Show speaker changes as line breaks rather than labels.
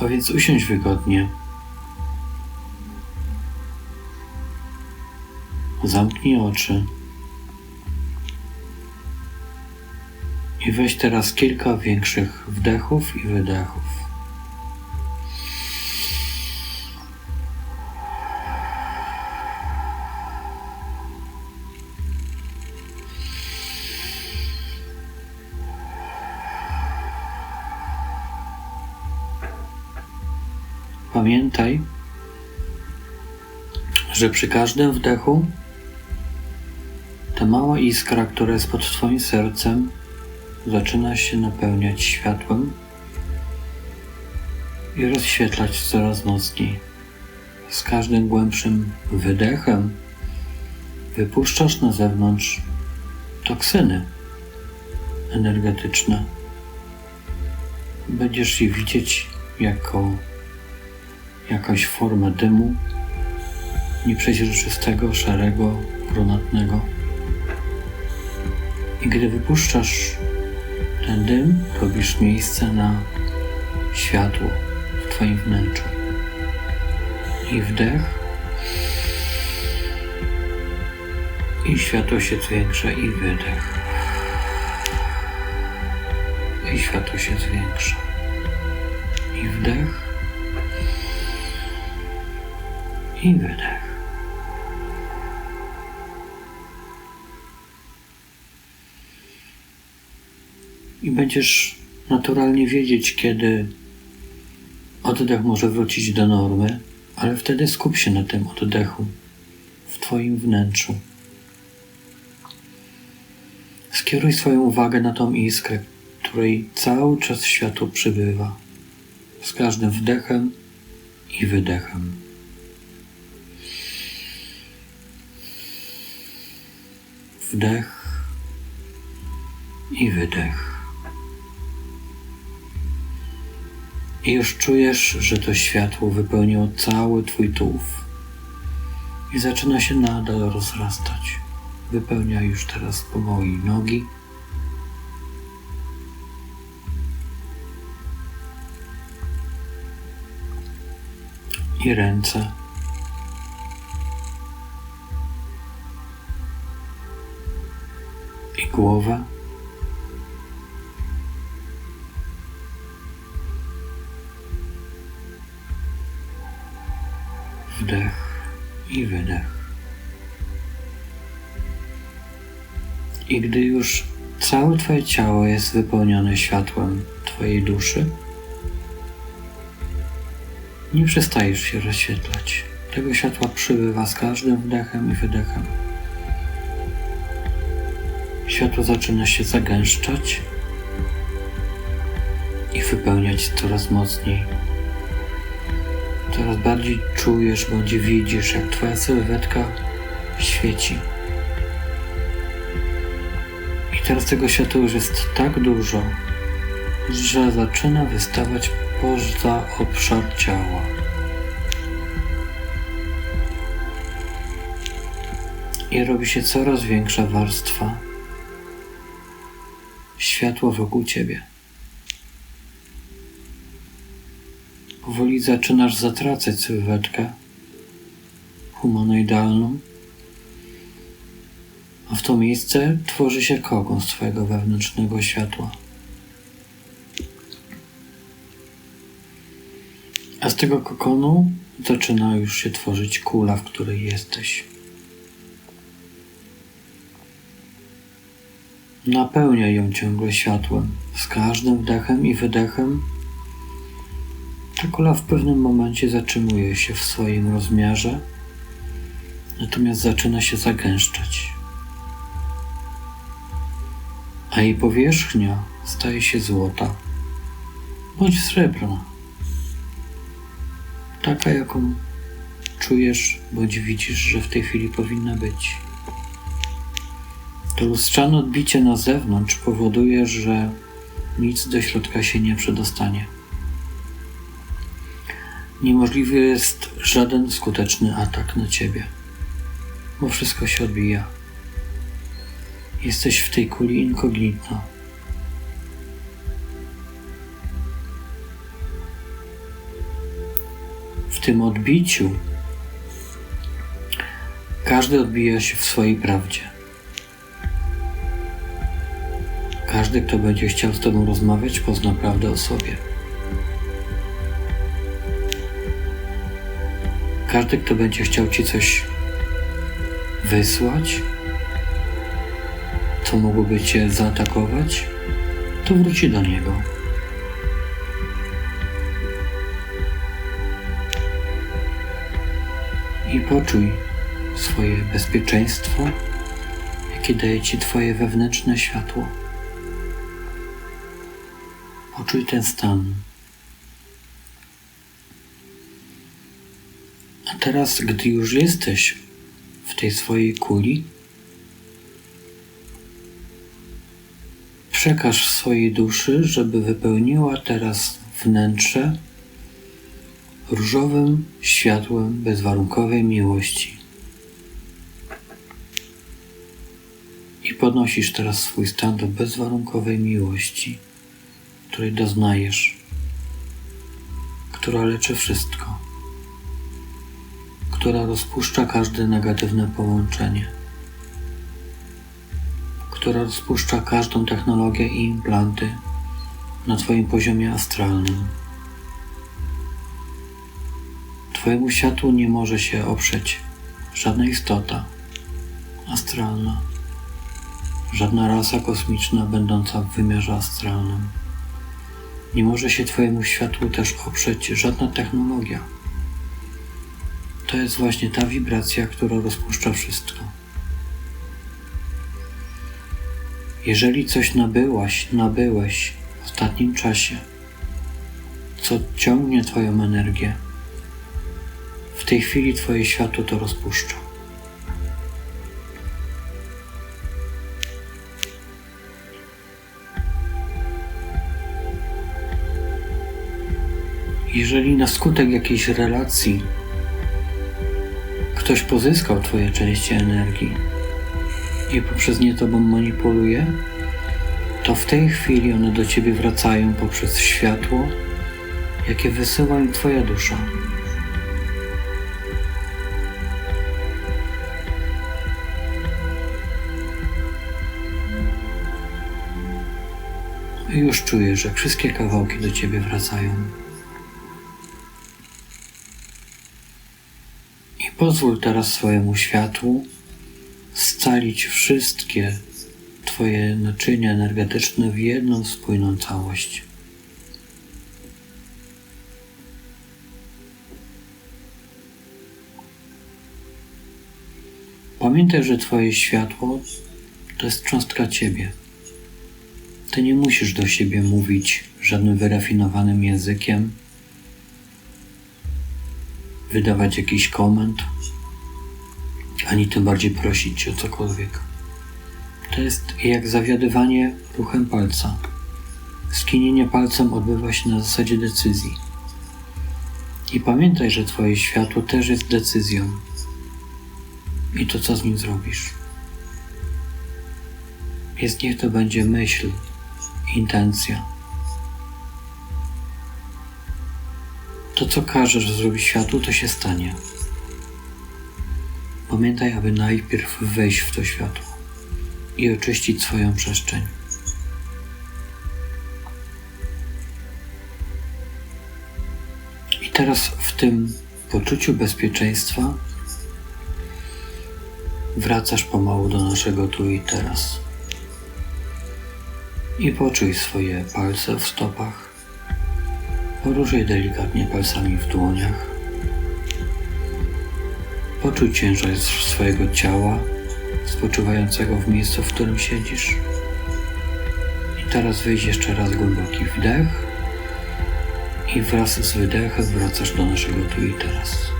A więc usiądź wygodnie. Zamknij oczy. I weź teraz kilka większych wdechów i wydechów. Że przy każdym wdechu ta mała iskra, która jest pod Twoim sercem, zaczyna się napełniać światłem i rozświetlać coraz mocniej. Z każdym głębszym wydechem wypuszczasz na zewnątrz toksyny energetyczne. Będziesz je widzieć jako jakąś formę dymu nieprzeźroczystego, szarego, brunatnego. I gdy wypuszczasz ten dym, robisz miejsce na światło w Twoim wnętrzu. I wdech. I światło się zwiększa i wydech. I światło się zwiększa. I wdech. I wydech. I będziesz naturalnie wiedzieć, kiedy oddech może wrócić do normy, ale wtedy skup się na tym oddechu w Twoim wnętrzu. Skieruj swoją uwagę na tą iskrę, której cały czas światło przybywa z każdym wdechem i wydechem. Wdech i wydech. I już czujesz, że to światło wypełniło cały Twój tułów i zaczyna się nadal rozrastać. Wypełnia już teraz powoli nogi. I ręce. I głowę. Wdech i wydech. I gdy już całe Twoje ciało jest wypełnione światłem Twojej duszy, nie przestajesz się rozświetlać. Tego światła przybywa z każdym wdechem i wydechem. Światło zaczyna się zagęszczać i wypełniać coraz mocniej. Coraz bardziej czujesz bądź widzisz, jak Twoja sylwetka świeci. I teraz tego światła już jest tak dużo, że zaczyna wystawać poza obszar ciała. I robi się coraz większa warstwa światła wokół ciebie. Powoli zaczynasz zatracać sylwetkę humanoidalną, a w to miejsce tworzy się kokon z Twojego wewnętrznego światła. A z tego kokonu zaczyna już się tworzyć kula, w której jesteś. Napełnia ją ciągle światłem. Z każdym wdechem i wydechem ta kula w pewnym momencie zatrzymuje się w swoim rozmiarze, natomiast zaczyna się zagęszczać. A jej powierzchnia staje się złota bądź srebrna. Taka, jaką czujesz bądź widzisz, że w tej chwili powinna być. To lustrzane odbicie na zewnątrz powoduje, że nic do środka się nie przedostanie. Niemożliwy jest żaden skuteczny atak na ciebie, bo wszystko się odbija. Jesteś w tej kuli incognito. tym odbiciu każdy odbija się w swojej prawdzie. Każdy, kto będzie chciał z Tobą rozmawiać, pozna prawdę o sobie. Każdy, kto będzie chciał Ci coś wysłać, co mogłoby Cię zaatakować, to wróci do niego. I poczuj swoje bezpieczeństwo, jakie daje Ci Twoje wewnętrzne światło. Poczuj ten stan. Teraz, gdy już jesteś w tej swojej kuli, przekaż swojej duszy, żeby wypełniła teraz wnętrze różowym światłem bezwarunkowej miłości. I podnosisz teraz swój stan do bezwarunkowej miłości, której doznajesz, która leczy wszystko, która rozpuszcza każde negatywne połączenie, która rozpuszcza każdą technologię i implanty na Twoim poziomie astralnym. Twojemu światłu nie może się oprzeć żadna istota astralna, żadna rasa kosmiczna będąca w wymiarze astralnym. Nie może się Twojemu światłu też oprzeć żadna technologia. To jest właśnie ta wibracja, która rozpuszcza wszystko. Jeżeli coś nabyłaś, nabyłeś w ostatnim czasie, co ciągnie Twoją energię, w tej chwili Twoje światło to rozpuszcza. Jeżeli na skutek jakiejś relacji ktoś pozyskał Twoje części energii i poprzez nie Tobą manipuluje, to w tej chwili one do Ciebie wracają poprzez światło, jakie wysyła im Twoja dusza. I już czujesz, że wszystkie kawałki do Ciebie wracają. Pozwól teraz swojemu światłu scalić wszystkie Twoje naczynia energetyczne w jedną spójną całość. Pamiętaj, że Twoje światło to jest cząstka Ciebie. Ty nie musisz do siebie mówić żadnym wyrafinowanym językiem, wydawać jakiś komend, ani tym bardziej prosić o cokolwiek. To jest jak zawiadywanie ruchem palca. Skinienie palcem odbywa się na zasadzie decyzji. I pamiętaj, że Twoje światło też jest decyzją. I to, co z nim zrobisz. Jest niech to będzie myśl, intencja. To, co każesz zrobić światłu, to się stanie. Pamiętaj, aby najpierw wejść w to światło i oczyścić swoją przestrzeń. I teraz w tym poczuciu bezpieczeństwa wracasz pomału do naszego tu i teraz. I poczuj swoje palce w stopach. Poruszaj delikatnie palcami w dłoniach. Poczuj ciężar swojego ciała spoczywającego w miejscu, w którym siedzisz. I teraz wyjść jeszcze raz głęboki wdech i wraz z wydechem wracasz do naszego tu i teraz.